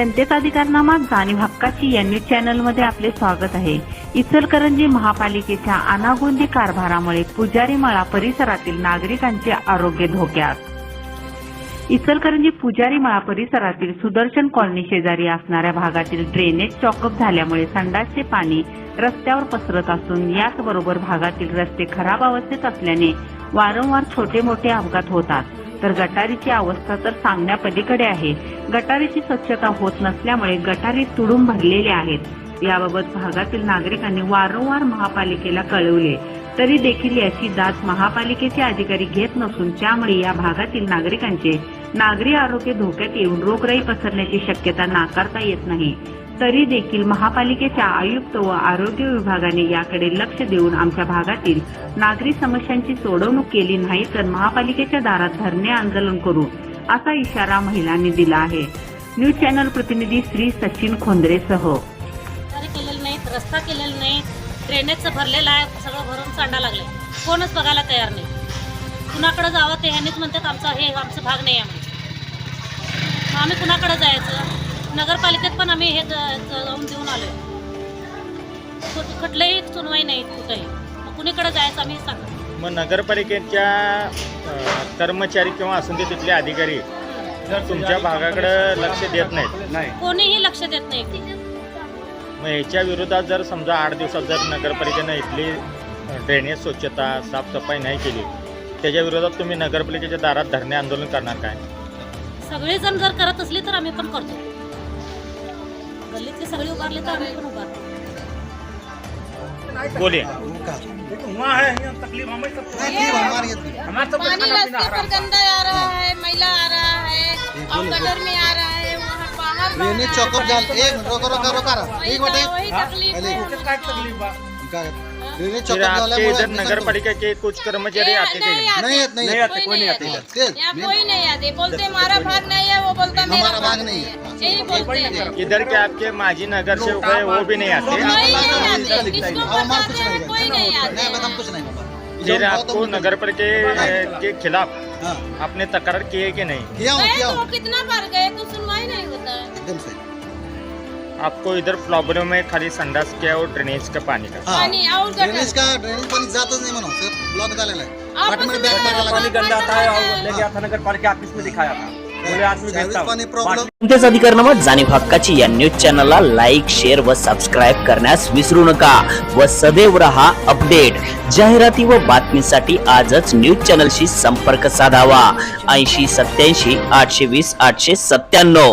जनतेचा अधिकारनामा जाणीव हक्काची या न्यूज चॅनलमध्ये आपले स्वागत आहे. इचलकरंजी महापालिकेच्या अनागोंदी कारभारामुळे पुजारी मळा परिसरातील नागरिकांचे आरोग्य धोक्यात. इचलकरंजी पुजारी मळा परिसरातील सुदर्शन कॉलनी शेजारी असणाऱ्या भागातील ड्रेनेज चॉकअप झाल्यामुळे संडासचे पाणी रस्त्यावर पसरत असून याचबरोबर भागातील रस्ते खराब अवस्थेत असल्याने वारंवार छोटे मोठे अपघात होतात. तर गटारीची अवस्था तर सांगण्यापलीकडे आहे. गटारीची स्वच्छता होत नसल्यामुळे गटारी तुडून भरलेले आहेत. याबाबत भागातील नागरिकांनी वारंवार महापालिकेला कळवले. तरी देखील याची दाद महापालिकेचे अधिकारी घेत नसून त्यामुळे या भागातील नागरिकांचे नागरी आरोग्य धोक्यात येऊन रोगराई पसरण्याची शक्यता नाकारता येत नाही. तरी देखील महापालिकेच्या आयुक्त व आरोग्य विभागाने याकडे लक्ष देऊन आमच्या भागातील नागरी समस्यांची सोडवणूक केली नाही तर महापालिकेच्या दारात धरणे आंदोलन करू असा इशारा महिलांनी दिला आहे. न्यूज चॅनल प्रतिनिधी श्री सचिन खोंद्रेसह तरी केलेलं नाही रस्ता केलेला नाही. ड्रेनेजचं भरलेलं आहे सगळं भरून सांडा लागले कोणच बघायला तयार नाही. कुणाकडे जावं ते ह्यानेच म्हणतात आमचा हे आमचा भाग नाही आहे आम्ही कुणाकडे जायचं? नगरपालिकेत पण आम्ही हे जाऊन देऊन आलोय. कुठ- कुठलंही सुनवाई नाही कुठंही. मग कुणीकडे जायचं आम्ही सांगा मग नगरपालिकेच्या कर्मचारी किंवा असून ते तिथले अधिकारी जर तुमच्या भागाकडे लक्ष देत नाहीत? नाही. कोणीही लक्ष देत नाही. मग याच्या विरोधात जर समजा आठ दिवसात जर नगरपालिकेनं इथली ड्रेनेज स्वच्छता साफसफाई नाही केली त्याच्या विरोधात तुम्ही नगरपालिकेच्या दारात धरणे आंदोलन करणार काय? सगळेजण जर करत असली तर आम्ही पण करतो. गल्लीतले सगळे उभारले तर आम्ही पण उभारतो. बोलिए. पानी रास्ते पर गंदा आ रहा है मैला आ रहा है और गटर में आ रहा है वहाँ बाहर। झालं एक रोका रोका रोका एक मिनिट वही तकलीफ है। काय आपके झाल्यामुळे इधर आपल्या नगरपालिका के कुछ कर्मचारी ये आते थे? नहीं आते। नाही येत नाही येत. कोई नहीं आते। तेच यहाँ कोई नहीं आते। बोलते हमारा भाग नहीं है वो बोलता मेरा हमारा भाग नहीं है। यही बोलते हैं। इधर के आपके माजी नगर सेवक है वो भी नहीं आते। कोई नहीं आते। लिखता है। किसको अब हमारा बताते हैं कोई नहीं नहीं आते। बता हम कुछ नहीं बाबा फिर आपको नगरपालिका के खिलाफ हाँ। आपने तकरार किए कि नहीं? किया हूँ गए किया तो वो हूँ कितना बार गए? कुछ सुनवाई नहीं होता। है एकदम से। आपको इधर प्रॉब्लम है खाली संडास के और ड्रेनेज का पानी का हाँ। पानी और ड्रेनेज का ड्रेनेज पाणी जातच नाही म्हणून सिर्फ ब्लॉक झालेला आहे आपस पाठीमध्ये में बॅग मारायला पानी गंदा आता है और ले। गया था नगर पालिका ऑफिस में दिखाया था। बोले आज मैं सर्विस भेजता पाणी हूँ प्रॉब्लेम जनतेचा अधिकारनामा जाणीव हक्काची या न्यूज चॅनलला लाईक शेअर व सबस्क्राईब करण्यास विसरू नका। व सदैव रहा अपडेट। जाहिराती व बातमीसाठी आजच न्यूज चॅनलशी संपर्क साधावा। ऐंशी सत्याऐंशी आठशे वीस आठशे सत्त्याण्णव.